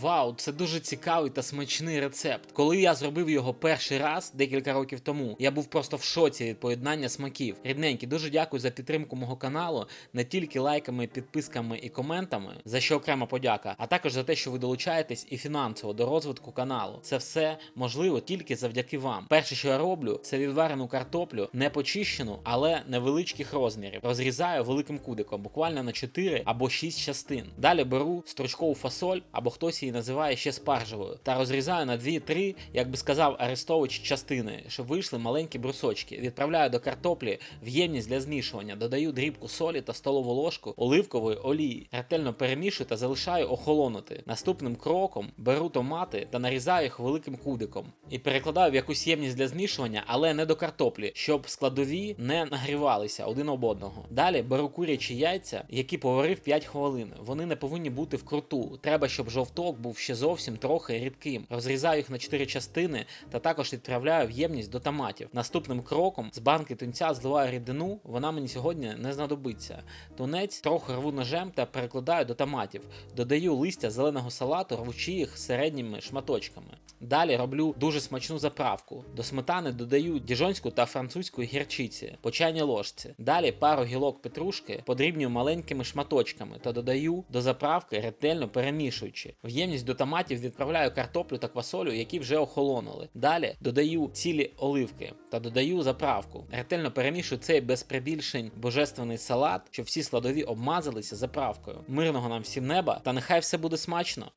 вау, це дуже цікавий та смачний рецепт. Коли я зробив його перший раз декілька років тому, я був просто в шоці від поєднання смаків. Рідненькі, дуже дякую за підтримку мого каналу, не тільки лайками, підписками і коментами, за що окрема подяка, а також за те, що ви долучаєтесь і фінансово до розвитку каналу. Це все можливо тільки завдяки вам. Перше, що я роблю, це відварену картоплю, не почищену, але невеличких розмірів. Розрізаю великим кудиком, буквально на 4 або 6 частин. Далі беру стручкову фасоль, або хтось її називає ще спаржевою, та розрізаю на 2-3, як би сказав Арестович, частини, щоб вийшли маленькі брусочки. Відправляю до картоплі в ємність для змішування, додаю дрібку солі та столову ложку оливкової олії. Ретельно перемішую та залишаю охолонути. Наступним кроком беру томати та нарізаю їх великим кудиком і перекладаю в якусь ємність для змішування, але не до картоплі, щоб складові не нагрівалися один об одного. Далі беру курячі яйця, які поварив 5 хвилин. Вони не повинні бути вкруту. Треба, щоб жовток був ще зовсім трохи рідким. Розрізаю їх на 4 частини та також відправляю в ємність до томатів. Наступним кроком з банки тунця зливаю рідину, вона мені сьогодні не знадобиться. Тунець трохи рву ножем та перекладаю до томатів. Додаю листя зеленого салату, рвучи їх середніми шматочками. Далі роблю дуже смачну заправку. До сметани додаю діжонську та французьку гірчиці по чайній ложці. Далі пару гілок петрушки подрібнюю маленькими шматочками та додаю до заправки ретельно перемішуючи. В ємність до томатів відправляю картоплю та квасолю, які вже охолонули. Далі додаю цілі оливки та додаю заправку. Ретельно перемішую цей без прибільшень божественний салат, щоб всі складові обмазалися заправкою. Мирного нам всім неба, та нехай все буде смачно.